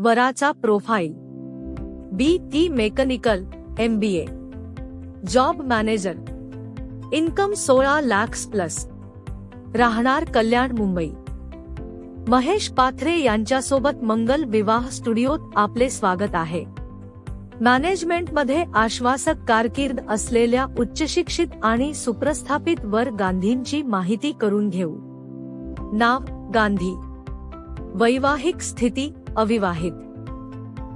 Varachha profile B T mechanical M B A. Job manager. Income सोळा lakhs plus. राहणार कल्याण मुंबई. महेश पाथरे यांच्यासोबत मंगल विवाह स्टुडिओत आपले स्वागत आहे. मॅनेजमेंटमध्ये आश्वासक कारकीर्द असलेल्या उच्चशिक्षित आणि सुप्रस्थापित वर गांधींची माहिती करून घेऊ. नाव गांधी. वैवाहिक स्थिती अविवाहित।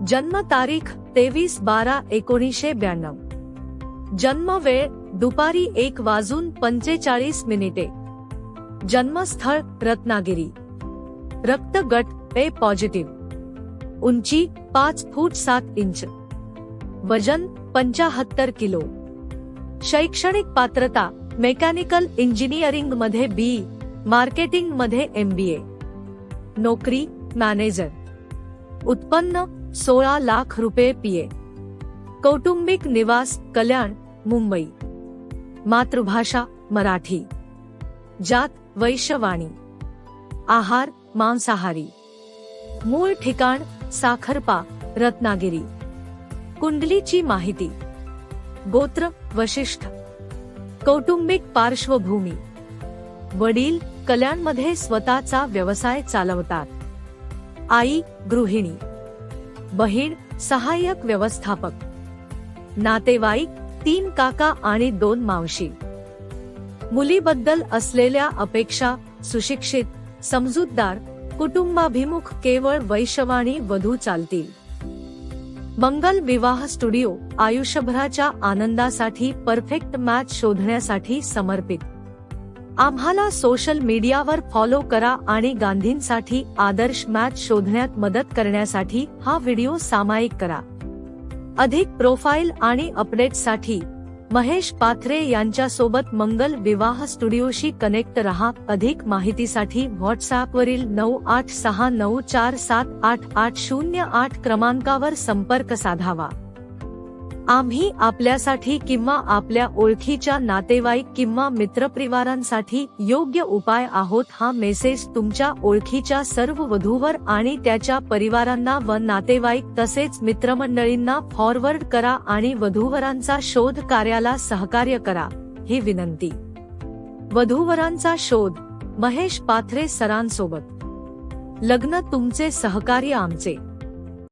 जन्म तारीख तेवीस बारा एकोणीसशे ब्याण्णव। जन्म वेळ दुपारी एक वाजून पंचेचाळीस मिनिटे। जन्मस्थळ रत्नागिरी। रक्त गट ए पॉझिटिव्ह। उंची पाच फूट सात इंच। वज़न पंचाहत्तर किलो। शैक्षणिक पात्रता मेकॅनिकल इंजिनिअरिंग मध्ये बी मार्केटिंग मध्ये एमबीए नोकरी मॅनेजर। उत्पन्न सोळा लाख रुपये पीए कौटुंबिक निवास कल्याण मुंबई. मातृभाषा मराठी. जात वैश्यवाणी. आहार मांसाहारी. मूळ ठिकाण साखरपा रत्नागिरी. कुंडलीची माहिती. गोत्र वशिष्ठ. कौटुंबिक पार्श्वभूमी. वडील कल्याणमध्ये स्वतःचा व्यवसाय चालवतात. आई गृहिणी. बहीण सहाय्यक व्यवस्थापक. नातेवाईक तीन काका आणि दोन मावशी. मुलीबद्दल असलेल्या अपेक्षा सुशिक्षित समजूतदार कुटुंबाभिमुख केवळ वैशवाणी वधू चालतील. मंगल विवाह स्टुडिओ आयुष्यभराच्या आनंदासाठी परफेक्ट मॅच शोधण्यासाठी समर्पित. आम्हाला सोशल मीडियावर फॉलो करा आणि गांधींसाठी आदर्श मॅच शोधण्यात मदत करण्यासाठी हा व्हिडिओ सामायिक करा. अधिक प्रोफाईल आणि अपडेटसाठी महेश पाथरे यांच्यासोबत मंगल विवाह स्टुडिओशी कनेक्ट रहा. अधिक माहितीसाठी व्हॉट्सॲपवरील नऊ आठ सहा नऊ चार सात आठ आठ शून्य आठ क्रमांकावर संपर्क साधावा. आम्ही आपल्यासाठी किंवा आपल्या ओळखीच्या नातेवाईक किंवा मित्रपरिवारांसाठी योग्य उपाय आहोत हा मेसेज तुमच्या ओळखीच्या सर्व वधूवर आणि त्याच्या परिवारांना व नातेवाईक तसेच मित्रमंडळींना फॉरवर्ड करा आणि वधूवरांचा शोध कार्याला सहकार्य करा ही विनंती. वधूवरांचा शोध महेश पाथरे सरांसोबत. लग्न तुमचे सहकार्य आमचे.